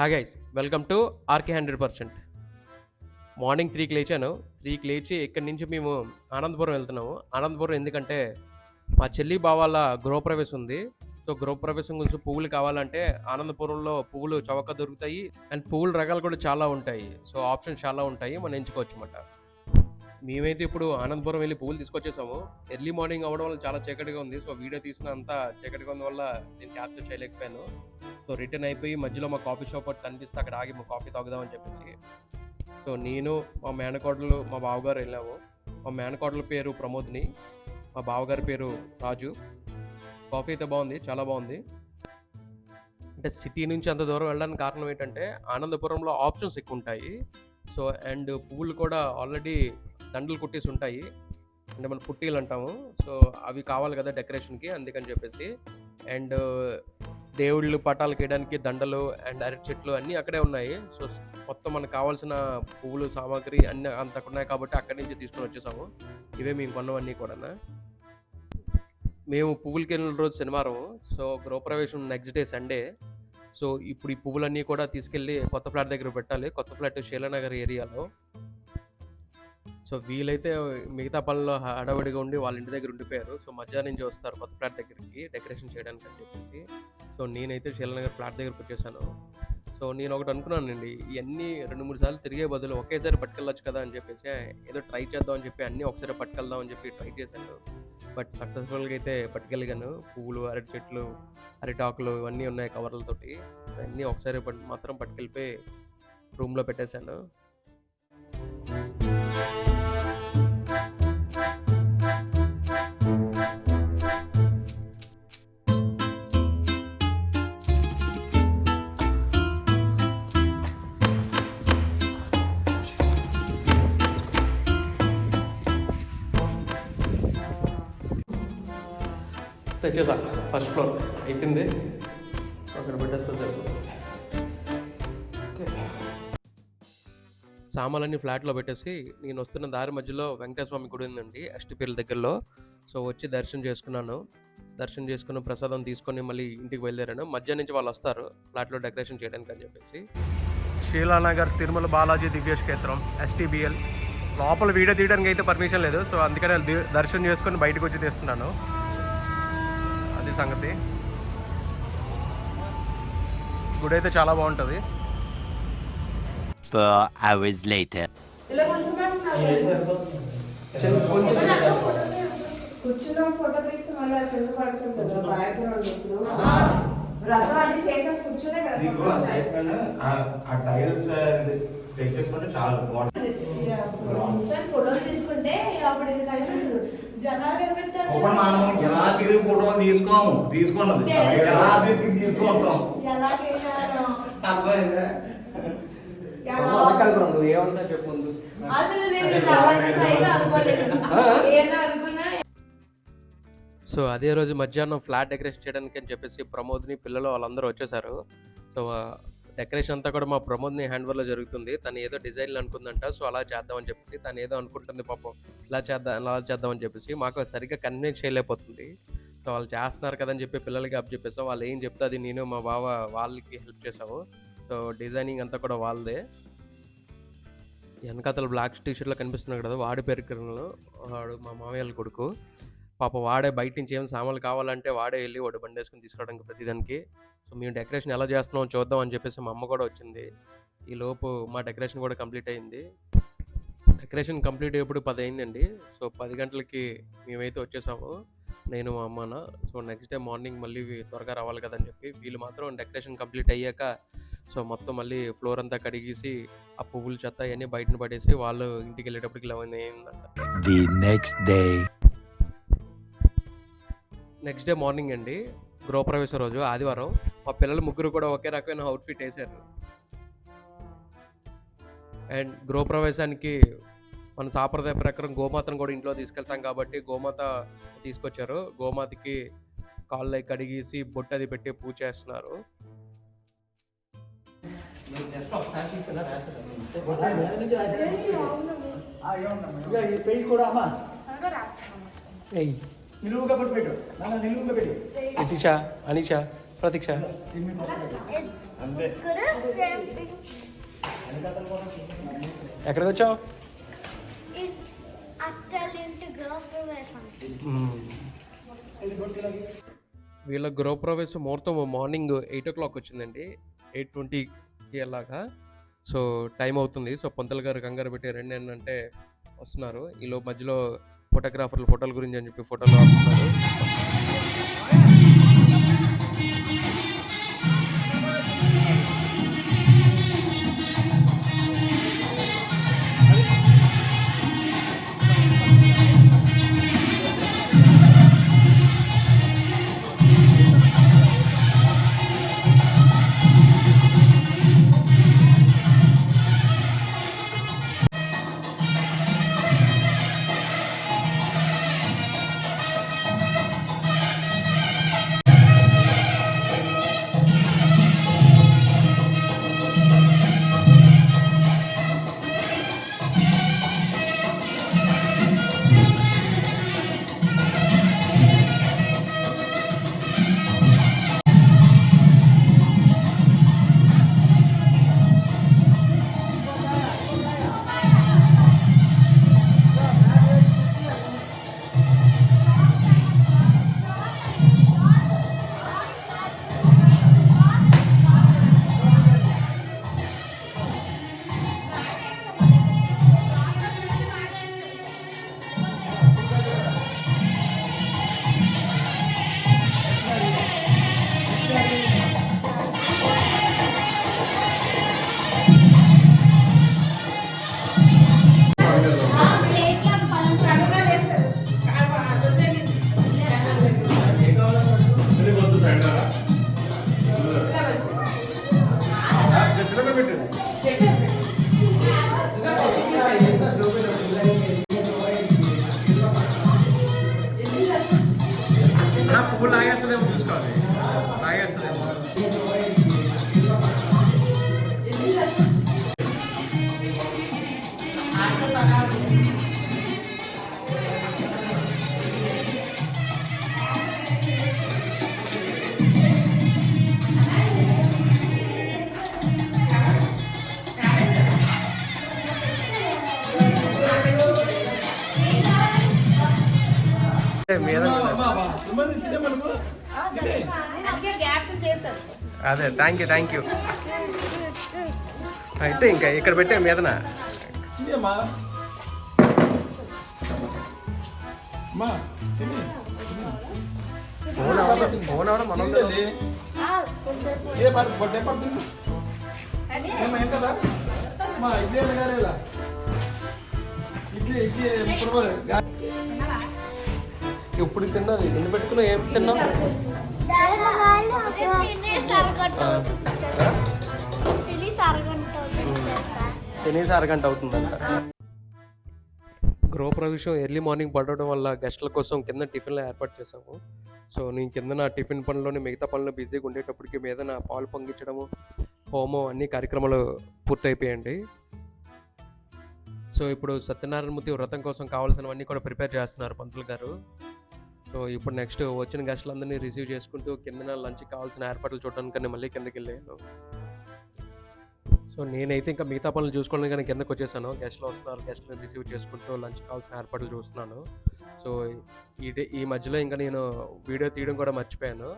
హా guys welcome to RK hundred percent morning త్రీకి లేచాను. త్రీకి లేచి ఇక్కడి నుంచి మేము ఆనందపురం వెళ్తున్నాము. అనంతపురం ఎందుకంటే మా చెల్లి బావాల గృహప్రవేశం ఉంది. సో గృహప్రవేశం గురించి పువ్వులు కావాలంటే ఆనందపురంలో పువ్వులు చవక దొరుకుతాయి. అండ్ పువ్వుల రకాలు కూడా చాలా ఉంటాయి. సో ఆప్షన్స్ చాలా ఉంటాయి. మనం ఎంచుకోవచ్చు అన్నమాట మేమైతే ఇప్పుడు ఆనందపురం వెళ్ళి పువ్వులు తీసుకొచ్చేసాము. ఎర్లీ మార్నింగ్ అవ్వడం వల్ల చాలా చీకటిగా ఉంది. సో వీడియో తీసిన అంతా చీకటిగా ఉంది వల్ల నేను క్యాప్చర్ చేయలేకపోయాను. సో రిటర్న్ అయిపోయి మధ్యలో మా కాఫీ షాప్ ఒకటి కనిపిస్తే అక్కడ ఆగి మా కాఫీ తాగుదామని చెప్పేసి. సో నేను మా మేనకోడలు మా బావగారు వెళ్ళాము. మా మేనకోడల పేరు ప్రమోద్ని మా బావగారి పేరు రాజు. కాఫీ అయితే బాగుంది చాలా బాగుంది. అంటే సిటీ నుంచి అంత దూరం వెళ్ళడానికి కారణం ఏంటంటే ఆనందపురంలో ఆప్షన్స్ ఎక్కువ ఉంటాయి. సో అండ్ పువ్వులు కూడా ఆల్రెడీ దండలు కుట్టేసి ఉంటాయి. అంటే మనం పుట్టీలు అంటాము. సో అవి కావాలి కదా డెకరేషన్కి అందుకని చెప్పేసి. అండ్ దేవుళ్ళు పటాలకు వేయడానికి దండలు అండ్ అరటి చెట్లు అన్నీ అక్కడే ఉన్నాయి. సో మొత్తం మనకు కావాల్సిన పువ్వులు సామాగ్రి అన్నీ అంత ఉన్నాయి కాబట్టి అక్కడి నుంచి తీసుకొని వచ్చేసాము. ఇవే మేము కొన్నవన్నీ కూడా మేము పువ్వులకి వెళ్ళిన రోజు శనివారం. సో గృహప్రవేశం నెక్స్ట్ డే సండే సో ఇప్పుడు ఈ పువ్వులన్నీ కూడా తీసుకెళ్ళి కొత్త ఫ్లాట్ దగ్గర పెట్టాలి. కొత్త ఫ్లాట్ శైలనగర్ ఏరియాలో. సో వీలైతే మిగతా పనుల్లో హడావిడిగా ఉండి వాళ్ళ ఇంటి దగ్గర ఉండిపోయారు. సో మధ్యాహ్నం నుంచి వస్తారు కొత్త ఫ్లాట్ దగ్గరికి డెకరేషన్ చేయడానికి అని చెప్పేసి. సో నేనైతే శీలనగర్ ఫ్లాట్ దగ్గరకు వచ్చేసాను. సో నేను ఒకటి అనుకున్నానండి ఇవన్నీ రెండు మూడు సార్లు తిరిగే బదులు ఒకేసారి పట్టుకెళ్ళొచ్చు కదా అని చెప్పేసి ఏదో ట్రై చేద్దాం అని చెప్పి అన్నీ ఒకసారి పట్టుకెళ్దాం అని చెప్పి ట్రై చేశాను. బట్ సక్సెస్ఫుల్గా అయితే పట్టుకెళ్ళగాను. పువ్వులు అరటి చెట్లు అరిటాకులు ఇవన్నీ ఉన్నాయి కవర్లతోటి అన్నీ ఒకసారి మాత్రం పట్టుకెళ్ళిపోయి రూమ్లో పెట్టేశాను. తెచ్చేసా ఫస్ట్ ఫ్లోర్ అయిపోయింది. సో అక్కడ పెట్టేస్తా సరిపోతుంది సామాన్లన్నీ ఫ్లాట్లో పెట్టేసి నేను వస్తున్న దారి మధ్యలో వెంకటేశ్వర స్వామి గుడి ఉందండి అష్టిపేర్ల దగ్గరలో. సో వచ్చి దర్శనం చేసుకున్నాను. దర్శనం చేసుకున్న ప్రసాదం తీసుకొని మళ్ళీ ఇంటికి బయలుదేరాను. మధ్యాహ్నం నుంచి వాళ్ళు వస్తారు ఫ్లాట్లో డెకరేషన్ చేయడానికి అని చెప్పేసి. శీలానగర్ తిరుమల బాలాజీ దివ్య క్షేత్రం ఎస్టీబీఎల్. లోపల వీడియో తీయడానికి అయితే పర్మిషన్ లేదు. సో అందుకని దర్శనం చేసుకొని బయటకు వచ్చి తీస్తున్నాను. సంగతి. గుడి అయితే చాలా బాగుంటుంది. తీసుకుంటే అప్పుడు ఇప్పుడు మనం ఎలా తిరిగి ఫోటో తీసుకోము? తీసుకున్నది. ఎలా తిరిగి తీసుకుంటాం? అర్థమైందా? ఏమన్నా సో అదే రోజు మధ్యాహ్నం ఫ్లాట్ డెకరేషన్ చేయడానికి అని చెప్పేసి ప్రమోద్ని పిల్లలు వాళ్ళందరూ వచ్చేసారు సో డెకరేషన్ అంతా కూడా మా ప్రమోద్ని హ్యాండ్ ఓవర్లో జరుగుతుంది. తను ఏదో డిజైన్లు అనుకుందంట సో అలా చేద్దామని చెప్పేసి తను ఏదో అనుకుంటుంది పాపం. ఇలా చేద్దాం అలా చేద్దామని చెప్పేసి మాకు సరిగ్గా కన్విన్స్ చేయలేకపోతుంది. సో వాళ్ళు చేస్తున్నారు కదని చెప్పి పిల్లలకి అప్ చెప్పేసాం. వాళ్ళు ఏం చెప్తే అది నేను మా బావ వాళ్ళకి హెల్ప్ చేసాము సో డిజైనింగ్ అంతా కూడా వాళ్ళదే. వెనకాతల బ్లాక్ టీషర్ట్లో కనిపిస్తున్నాడు కదా వాడి పేరు వాడు మా మామయ్యల కొడుకు. పాప వాడే బయట నుంచి ఏం సామాన్లు కావాలంటే వాడే వెళ్ళి వాడు బండి వేసుకుని తీసుకురావడానికి ప్రతిదానికి. సో మేము డెకరేషన్ ఎలా చేస్తున్నాం చూద్దాం అని చెప్పేసి మా అమ్మ కూడా వచ్చింది. ఈ లోపు మా డెకరేషన్ కూడా కంప్లీట్ అయింది. డెకరేషన్ కంప్లీట్ అయ్యేప్పుడు పది అయిందండి. సో పది గంటలకి మేమైతే వచ్చేసాము. నేను మా అమ్మన సో నెక్స్ట్ డే మార్నింగ్ మళ్ళీ త్వరగా రావాలి కదని చెప్పి వీళ్ళు మాత్రం డెకరేషన్ కంప్లీట్ అయ్యాక సో మొత్తం మళ్ళీ ఫ్లోర్ అంతా కడిగేసి ఆ పువ్వులు చెత్త అవన్నీ బయటను పడేసి వాళ్ళు ఇంటికి వెళ్ళేటప్పటికి లెవెన్ అయిందంట. The next. Next day morning అండి. గృహప్రవేశం రోజు ఆదివారం. మా పిల్లలు ముగ్గురు కూడా ఒకే రకమైన అవుట్ఫిట్ వేశారు. అండ్ గృహప్రవేశానికి మన సాంప్రదాయ ప్రకారం గోమాతను కూడా ఇంట్లో తీసుకెళ్తాం కాబట్టి గోమాత తీసుకొచ్చారు. గోమాతకి కాళ్ళు కడిగేసి బొట్టు అది పెట్టి పూజ చేస్తున్నారు. కూడా నిలువుగా పట్టు పెట్టు. నాన్న నిలువుగా పెట్టు. నితిషా అనిషా ప్రతీక్ష. అంతే ఎక్కడికి వచ్చావు వీళ్ళ గృహప్రవేశం ముహూర్తం మార్నింగ్ ఎయిట్ ఓ క్లాక్ వచ్చిందండి. ఎయిట్ ట్వంటీకి అలాగా. సో టైం అవుతుంది. సో పొంతల గారు కంగారు పెట్టి రెండు ఏంటంటే వస్తున్నారు. ఈలో మధ్యలో ఫోటోగ్రాఫర్లు ఫోటోల గురించి అని చెప్పి ఫోటోలు ఆపుతున్నారు. అదే. థ్యాంక్ యూ థ్యాంక్ యూ అయితే ఇంకా ఇక్కడ పెట్టే మీదన అమ్మా అమ్మా తిని ఫోన్ ఎవరు ఫోన్ ఎవరు మనం ఇడ్లీ ఇడ్లీ ఇప్పుడు ఇప్పుడు తిన్నా ఎన్ని పెట్టుకున్నా ఏం తిన్నా తినేసి అరగంట అవుతుందంట. గృహప్రవేశం ఎర్లీ మార్నింగ్ పడడం వల్ల గెస్ట్ల కోసం కింద టిఫిన్లు ఏర్పాటు చేసాము సో నేను కింద నా టిఫిన్ పనిలోనే మిగతా పనులు బిజీగా ఉండేటప్పటికి మీద నా పాలు పొంగించడము హోమం అన్ని కార్యక్రమాలు పూర్తయిపోయాయండి. సో ఇప్పుడు సత్యనారాయణమూర్తి వ్రతం కోసం కావాల్సినవన్నీ కూడా ప్రిపేర్ చేస్తున్నారు పంతులు గారు. సో ఇప్పుడు నెక్స్ట్ వచ్చిన గెస్టులందరినీ రిసీవ్ చేసుకుంటూ కింద లంచ్ కావాల్సిన ఏర్పాట్లు చూడడానికని మళ్ళీ కిందకి వెళ్ళాను. సో నేనైతే ఇంకా మిగతా పనులు చూసుకోవడానికి కానీ కిందకు వచ్చేసాను. గెస్ట్లు వస్తున్నారు. గెస్ట్ని రిసీవ్ చేసుకుంటూ లంచ్ కావాల్సిన ఏర్పాట్లు చూస్తున్నాను. సో ఈ డే ఈ మధ్యలో ఇంకా నేను వీడియో తీయడం కూడా మర్చిపోయాను.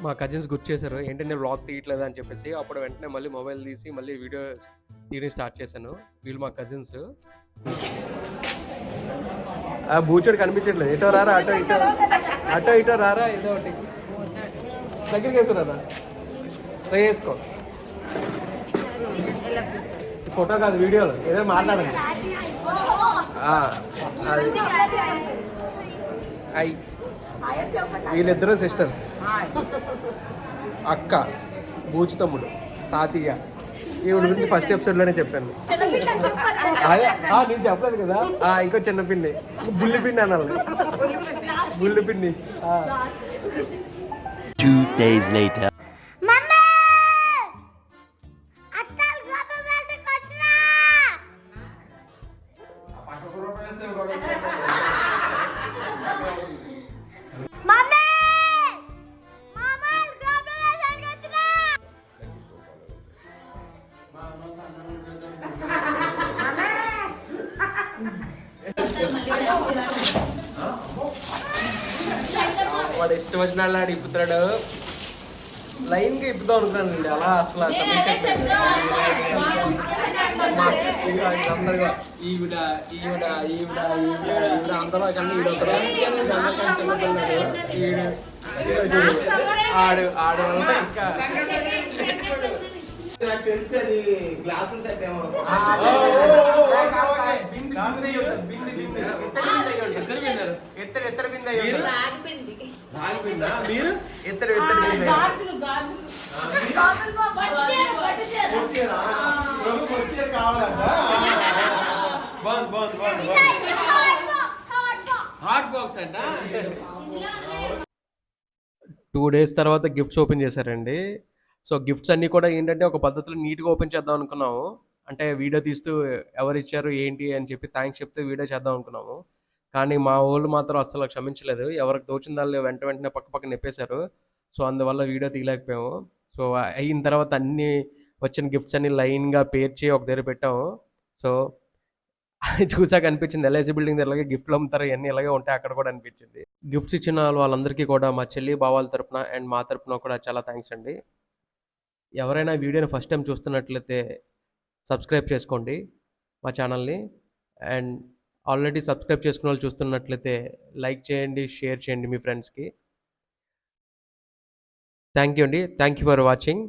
మా కజిన్స్ గుర్తు చేశారు ఏంటంటే నేను వ్లాగ్ తీయట్లేదు? అని చెప్పేసి. అప్పుడు వెంటనే మళ్ళీ మొబైల్ తీసి మళ్ళీ వీడియో తీయడం స్టార్ట్ చేశాను. వీళ్ళు మా కజిన్స్. ఆ బూచోడు కనిపించట్లేదు. ఇటో రారా అటో ఇటో. అటో ఇటో రారా ఏదో ఒకటి. దగ్గరికి వేసుకురారా వేసుకో. ఫోటో కాదు వీడియోలో. ఏదో మాట్లాడండి. ఐ. వీళ్ళిద్దరూ సిస్టర్స్. అక్క బూచి తమ్ముడు తాతయ్య. ఈవిడ గురించి ఫస్ట్ ఎపిసోడ్లోనే చెప్పాను. అదే నేను చెప్పలేదు కదా? ఇంకో చిన్న పిన్ని బుల్లి పిన్ని అనాలి. పిన్ని Two days later. ఇష్టం వచ్చిన ఆడు ఇప్పుతాడు లైన్గా ఇప్పుదాం అనుకున్నాను వీడు అలా అసలు వీళ్ళందరూ ఈవిడ ఈవిడ ఈవిడ ఈవిడ ఈవిడ అందరూ కన్నా ఈవిడ. ఆడు ఆడు ఇంకా నాకు తెలిసి అది గ్లాసులు బిందె ఎత్తడు ఎత్తడు బిందె కావాలంట? బాగుంది బాగుంది బాగుంది హాట్ బాక్స్ అంట. టూ డేస్ తర్వాత గిఫ్ట్స్ ఓపెన్ చేశారండి. సో గిఫ్ట్స్ అన్నీ కూడా ఏంటంటే ఒక పద్ధతిలో నీట్గా ఓపెన్ చేద్దాం అనుకున్నాము. అంటే వీడియో తీస్తూ ఎవరు ఇచ్చారు ఏంటి అని చెప్పి థ్యాంక్స్ చెప్తూ వీడియో చేద్దాం అనుకున్నాము. కానీ మా వాళ్ళు మాత్రం అసలు క్షమించలేదు. ఎవరికి తోచిన వెంట వెంటనే పక్క పక్క నెప్పేశారు. సో అందువల్ల వీడియో తీయలేకపోయాము. సో అయిన తర్వాత అన్ని వచ్చిన గిఫ్ట్స్ అన్ని లైన్గా పేర్చి ఒక దగ్గర పెట్టాము. సో చూసాక అనిపించింది ఎల్ఐసి బిల్డింగ్ దగ్గర గిఫ్ట్లు అమ్ముతారు ఇవన్నీ ఇలాగే ఉంటాయి అక్కడ కూడా అనిపించింది. గిఫ్ట్స్ ఇచ్చిన వాళ్ళందరికీ కూడా మా చెల్లి బావాల తరపున అండ్ మా తరపున కూడా చాలా థ్యాంక్స్ అండి. ఎవరైనా వీడియోని ఫస్ట్ టైం చూస్తున్నట్లయితే సబ్స్క్రైబ్ చేసుకోండి మా ఛానల్ని అండ్ ఆల్రెడీ సబ్స్క్రైబ్ చేసుకున్న వాళ్ళు చూస్తున్నట్లయితే లైక్ చేయండి షేర్ చేయండి మీ ఫ్రెండ్స్కి. థ్యాంక్ యూ అండి. Thank you for watching.